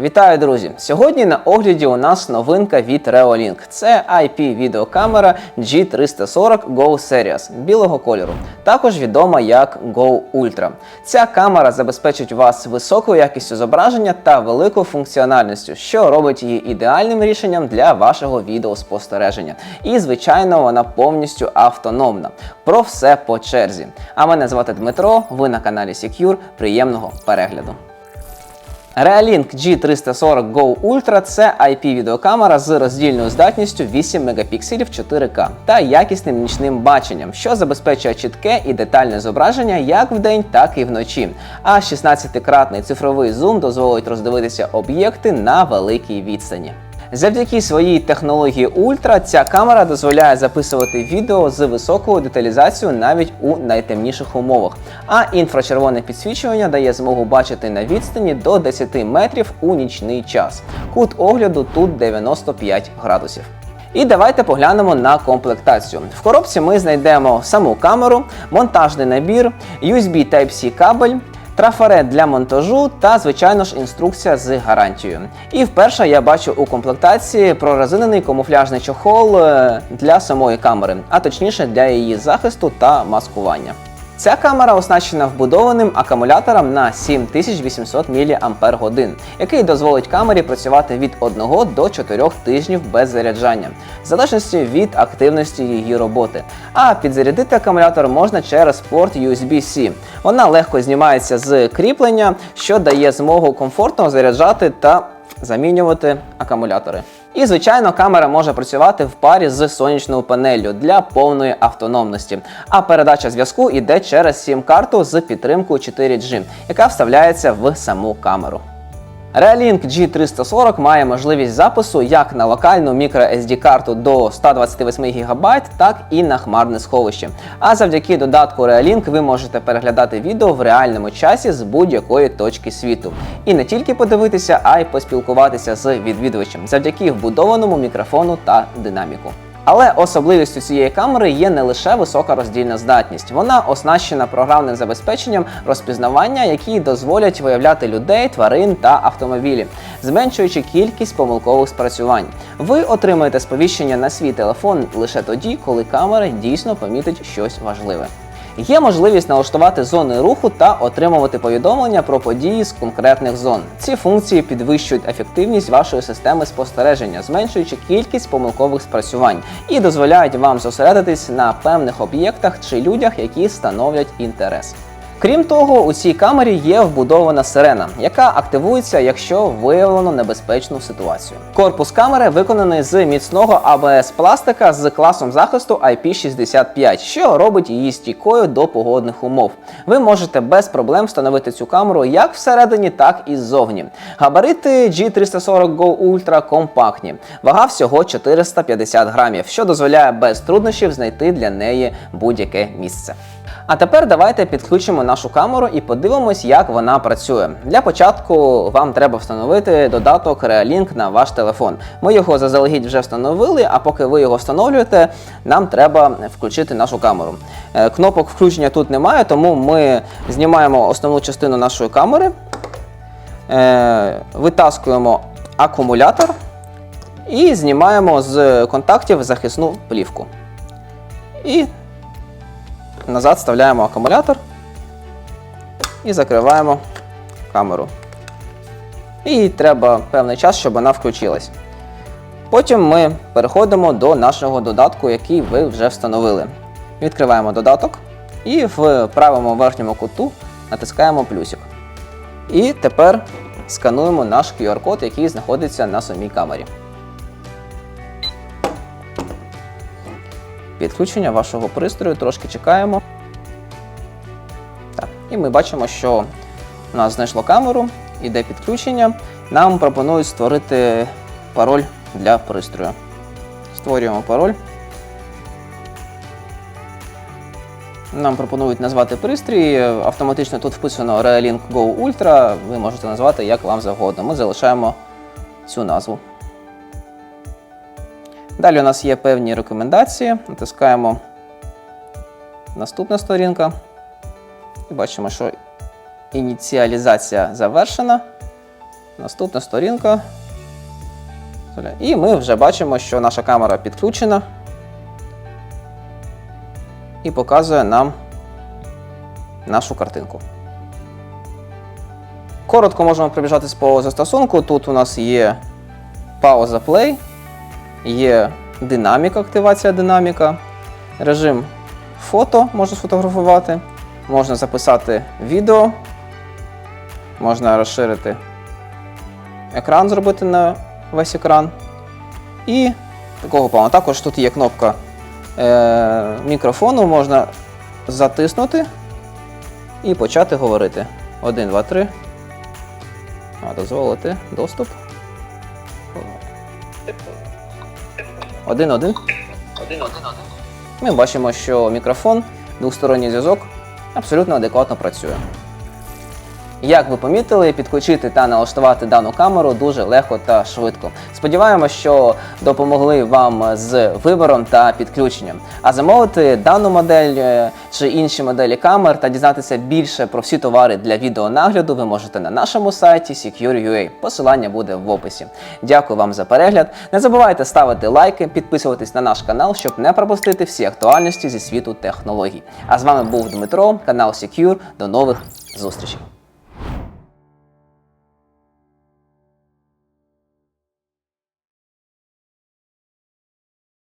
Вітаю, друзі! Сьогодні на огляді у нас новинка від Reolink. Це IP-відеокамера G340 Go Series білого кольору, також відома як Go Ultra. Ця камера забезпечить вас високою якістю зображення та великою функціональністю, що робить її ідеальним рішенням для вашого відеоспостереження. І, звичайно, вона повністю автономна. Про все по черзі. А мене звати Дмитро. Ви на каналі Secure. Приємного перегляду. Realink G340 Go Ultra це IP-відеокамера з роздільною здатністю 8 мегапікселів 4К та якісним нічним баченням, що забезпечує чітке і детальне зображення як вдень, так і вночі. А 16-кратний цифровий зум дозволить роздивитися об'єкти на великій відстані. Завдяки своїй технології Ультра ця камера дозволяє записувати відео з високою деталізацією навіть у найтемніших умовах. А інфрачервоне підсвічування дає змогу бачити на відстані до 10 метрів у нічний час. Кут огляду тут 95 градусів. І давайте поглянемо на комплектацію. В коробці ми знайдемо саму камеру, монтажний набір, USB Type-C кабель. Трафарет для монтажу та, звичайно ж, інструкція з гарантією. І вперше я бачу у комплектації прорезинений камуфляжний чохол е, для самої камери, а точніше для її захисту та маскування. Ця камера оснащена вбудованим акумулятором на 7800 мАч, який дозволить камері працювати від 1 до 4 тижнів без заряджання, в залежності від активності її роботи. А підзарядити акумулятор можна через порт USB-C. Вона легко знімається з кріплення, що дає змогу комфортно заряджати та замінювати акумулятори. І, звичайно, камера може працювати в парі з сонячною панеллю для повної автономності. А передача зв'язку йде через сім-карту з підтримкою 4G, яка вставляється в саму камеру. Realink G340 має можливість запису як на локальну microSD карту до 128 ГБ, так і на хмарне сховище. А завдяки додатку Realink ви можете переглядати відео в реальному часі з будь-якої точки світу. І не тільки подивитися, а й поспілкуватися з відвідувачем завдяки вбудованому мікрофону та динаміку. Але особливістю цієї камери є не лише висока роздільна здатність. Вона оснащена програмним забезпеченням розпізнавання, які дозволять виявляти людей, тварин та автомобілі, зменшуючи кількість помилкових спрацювань. Ви отримаєте сповіщення на свій телефон лише тоді, коли камера дійсно помітить щось важливе. Є можливість налаштувати зони руху та отримувати повідомлення про події з конкретних зон. Ці функції підвищують ефективність вашої системи спостереження, зменшуючи кількість помилкових спрацювань і дозволяють вам зосередитись на певних об'єктах чи людях, які становлять інтерес. Крім того, у цій камері є вбудована сирена, яка активується, якщо виявлено небезпечну ситуацію. Корпус камери виконаний з міцного АБС пластика з класом захисту IP65, що робить її стійкою до погодних умов. Ви можете без проблем встановити цю камеру як всередині, так і ззовні. Габарити G340 Go Ultra компактні, вага всього 450 грамів, що дозволяє без труднощів знайти для неї будь-яке місце. А тепер давайте підключимо нашу камеру і подивимось, як вона працює. Для початку вам треба встановити додаток Realink на ваш телефон. Ми його заздалегідь вже встановили, а поки ви його встановлюєте, нам треба включити нашу камеру. Е, Кнопок включення тут немає, тому ми знімаємо основну частину нашої камери, е, витаскуємо акумулятор і знімаємо з контактів захисну плівку. І назад вставляємо акумулятор і закриваємо камеру. І треба певний час, щоб вона включилась. Потім ми переходимо до нашого додатку, який ви вже встановили. Відкриваємо додаток і в правому верхньому куту натискаємо плюсик. І тепер скануємо наш QR-код, який знаходиться на самій камері. Підключення вашого пристрою трошки чекаємо. Так. І ми бачимо, що у нас знайшло камеру, іде підключення. Нам пропонують створити пароль для пристрою. Створюємо пароль. Нам пропонують назвати пристрій. Автоматично тут вписано Realink Go Ultra. Ви можете назвати як вам завгодно. Ми залишаємо цю назву. Далі у нас є певні рекомендації. Натискаємо наступна сторінка. І бачимо, що ініціалізація завершена. Наступна сторінка. І ми вже бачимо, що наша камера підключена і показує нам нашу картинку. Коротко можемо пробіжатись по застосунку. Тут у нас є пауза play, є динаміка, активація динаміка, режим фото можна сфотографувати, можна записати відео, можна розширити екран, зробити на весь екран. І такого плану. Також тут є кнопка е, мікрофону, можна затиснути і почати говорити. 1, 2, 3. А, дозволити доступ. 1, 1. Ми бачимо, що мікрофон, двосторонній зв'язок абсолютно адекватно працює. Як ви помітили, підключити та налаштувати дану камеру дуже легко та швидко. Сподіваємось, що допомогли вам з вибором та підключенням. А замовити дану модель е, чи інші моделі камер та дізнатися більше про всі товари для відеонагляду ви можете на нашому сайті Secure.ua. Посилання буде в описі. Дякую вам за перегляд. Не забувайте ставити лайки, підписуватись на наш канал, щоб не пропустити всі актуальності зі світу технологій. А з вами був Дмитро, канал Secure. До нових зустрічей.